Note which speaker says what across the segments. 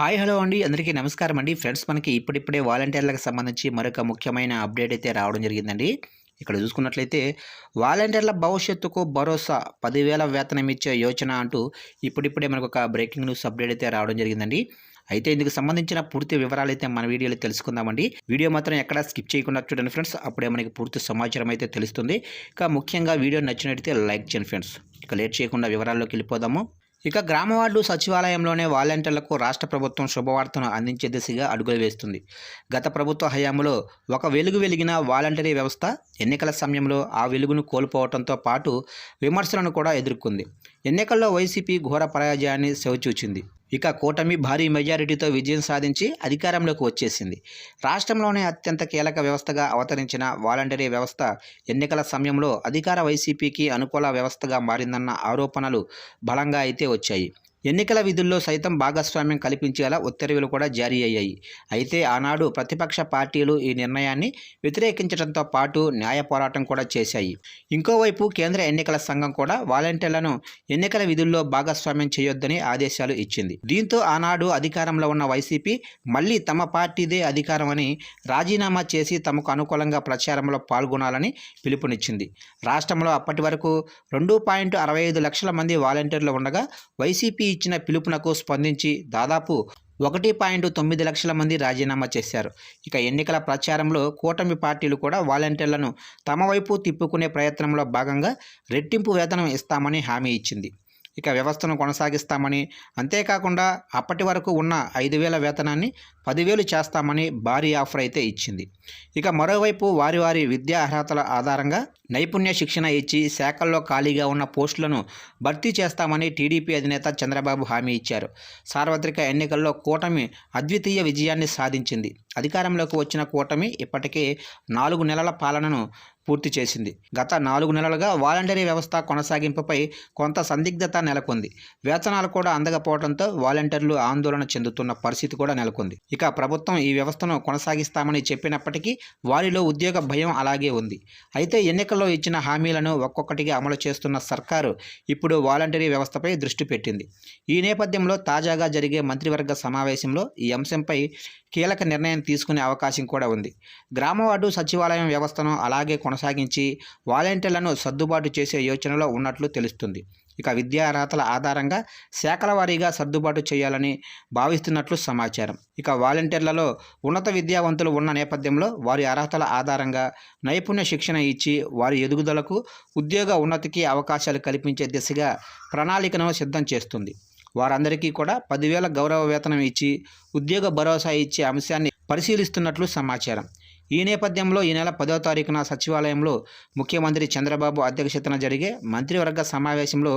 Speaker 1: Hi hello అండి. అందరికీ నమస్కారం అండి. ఫ్రెండ్స్ మనకి ఇప్పుడిప్పుడే వాలంటీర్లకు సంబంధించి మరొక ముఖ్యమైన అప్డేట్ అయితే రావడం జరిగిందండి. ఇక్కడ చూసుకున్నట్లయితే వాలంటీర్ల భవిష్యత్తుకు భరోసా పదివేల వేతనం ఇచ్చే యోచన అంటూ ఇప్పుడిప్పుడే మనకు ఒక బ్రేకింగ్ న్యూస్ అప్డేట్ అయితే రావడం జరిగిందండి. అయితే ఇందుకు సంబంధించిన పూర్తి వివరాలు అయితే మన వీడియోలో తెలుసుకుందామండి. వీడియో మాత్రం ఎక్కడా స్కిప్ చేయకుండా చూడండి ఫ్రెండ్స్. అప్పుడే మనకి పూర్తి సమాచారం అయితే తెలుస్తుంది. ఇక ముఖ్యంగా వీడియో నచ్చినట్టయితే లైక్ చేయండి ఫ్రెండ్స్. ఇక లేట్ చేయకుండా వివరాల్లోకి వెళ్ళిపోదాము. ఇక గ్రామ వార్డు సచివాలయంలోనే వాలంటీర్లకు రాష్ట్ర ప్రభుత్వం శుభవార్తను అందించే దిశగా అడుగులు వేస్తుంది. గత ప్రభుత్వ హయాంలో ఒక వెలుగు వెలిగిన వాలంటరీ వ్యవస్థ ఎన్నికల సమయంలో ఆ వెలుగును కోల్పోవడంతో పాటు విమర్శలను కూడా ఎదుర్కొంది. ఎన్నికల్లో వైసీపీ ఘోర పరాజయాన్ని శవచూచింది ఇక కూటమి భారీ మెజారిటీతో విజయం సాధించి అధికారంలోకి వచ్చేసింది. రాష్ట్రంలోనే అత్యంత కీలక వ్యవస్థగా అవతరించిన వాలంటరీ వ్యవస్థ ఎన్నికల సమయంలో అధికార వైసీపీకి అనుకూల వ్యవస్థగా మారిందన్న ఆరోపణలు బలంగా అయితే వచ్చాయి. ఎన్నికల విధుల్లో సైతం భాగస్వామ్యం కల్పించేలా ఉత్తర్వులు కూడా జారీ అయ్యాయి. అయితే ఆనాడు ప్రతిపక్ష పార్టీలు ఈ నిర్ణయాన్ని వ్యతిరేకించడంతో పాటు న్యాయ పోరాటం కూడా చేశాయి. ఇంకోవైపు కేంద్ర ఎన్నికల సంఘం కూడా వాలంటీర్లను ఎన్నికల విధుల్లో భాగస్వామ్యం చేయొద్దని ఆదేశాలు ఇచ్చింది. దీంతో ఆనాడు అధికారంలో ఉన్న వైసీపీ మళ్ళీ తమ పార్టీదే అధికారం అని రాజీనామా చేసి తమకు అనుకూలంగా ప్రచారంలో పాల్గొనాలని పిలుపునిచ్చింది. రాష్ట్రంలో అప్పటి వరకు రెండు పాయింట్ అరవై ఐదు లక్షల మంది వాలంటీర్లు ఉండగా వైసీపీ ఇచ్చిన పిలుపునకు స్పందించి దాదాపు ఒకటి పాయింట్ తొమ్మిది లక్షల మంది రాజీనామా చేశారు. ఇక ఎన్నికల ప్రచారంలో కూటమి పార్టీలు కూడా వాలంటీర్లను తమ వైపు తిప్పుకునే ప్రయత్నంలో భాగంగా రెట్టింపు వేతనం ఇస్తామని హామీ ఇచ్చింది. ఇక వ్యవస్థను కొనసాగిస్తామని అంతేకాకుండా అప్పటి వరకు ఉన్న ఐదు వేల వేతనాన్ని పదివేలు చేస్తామని భారీ ఆఫర్ అయితే ఇచ్చింది. ఇక మరోవైపు వారి వారి విద్యా అర్హతల ఆధారంగా నైపుణ్య శిక్షణ ఇచ్చి శాఖల్లో ఖాళీగా ఉన్న పోస్టులను భర్తీ చేస్తామని టీడీపీ అధినేత చంద్రబాబు హామీ ఇచ్చారు. సార్వత్రిక ఎన్నికల్లో కూటమి అద్వితీయ విజయాన్ని సాధించింది. అధికారంలోకి వచ్చిన కూటమి ఇప్పటికే నాలుగు నెలల పాలనను పూర్తి చేసింది. గత నాలుగు నెలలుగా వాలంటరీ వ్యవస్థ కొనసాగింపుపై కొంత సందిగ్ధత నెలకొంది. వేతనాలు కూడా అందకపోవడంతో వాలంటీర్లు ఆందోళన చెందుతున్న పరిస్థితి కూడా నెలకొంది. ఇక ప్రభుత్వం ఈ వ్యవస్థను కొనసాగిస్తామని చెప్పినప్పటికీ వారిలో ఉద్యోగ భయం అలాగే ఉంది. అయితే ఎన్నికల్లో ఇచ్చిన హామీలను ఒక్కొక్కటిగా అమలు చేస్తున్న సర్కారు ఇప్పుడు వాలంటరీ వ్యవస్థపై దృష్టి పెట్టింది. ఈ నేపథ్యంలో తాజాగా జరిగే మంత్రివర్గ సమావేశంలో ఈ అంశంపై కీలక నిర్ణయం తీసుకునే అవకాశం కూడా ఉంది. గ్రామ వార్డు సచివాలయం వ్యవస్థను అలాగే కొనసాగించి వాలంటీర్లను సర్దుబాటు చేసే యోచనలో ఉన్నట్లు తెలుస్తుంది. ఇక విద్యా అర్హతల ఆధారంగా శాఖల వారీగా సర్దుబాటు చేయాలని భావిస్తున్నట్లు సమాచారం. ఇక వాలంటీర్లలో ఉన్నత విద్యావంతులు ఉన్న నేపథ్యంలో వారి అర్హతల ఆధారంగా నైపుణ్య శిక్షణ ఇచ్చి వారి ఎదుగుదలకు ఉద్యోగ ఉన్నతికి అవకాశాలు కల్పించే దిశగా ప్రణాళికను సిద్ధం చేస్తుంది. వారందరికీ కూడా పదివేల గౌరవ వేతనం ఇచ్చి ఉద్యోగ భరోసా ఇచ్చే అంశాన్ని పరిశీలిస్తున్నట్లు సమాచారం. ఈ నేపథ్యంలో ఈ నెల పదో తారీఖున సచివాలయంలో ముఖ్యమంత్రి చంద్రబాబు అధ్యక్షతన జరిగే మంత్రివర్గ సమావేశంలో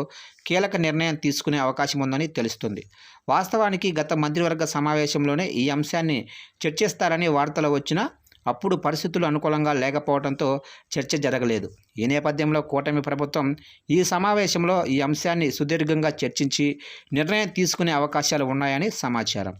Speaker 1: కీలక నిర్ణయం తీసుకునే అవకాశం ఉందని తెలుస్తుంది. వాస్తవానికి గత మంత్రివర్గ సమావేశంలోనే ఈ అంశాన్ని చర్చిస్తారని వార్తలు వచ్చినా అప్పుడు పరిస్థితులు అనుకూలంగా లేకపోవడంతో చర్చ జరగలేదు. ఈ నేపథ్యంలో కూటమి ప్రభుత్వం ఈ సమావేశంలో ఈ అంశాన్ని సుదీర్ఘంగా చర్చించి నిర్ణయం తీసుకునే అవకాశాలు ఉన్నాయని సమాచారం.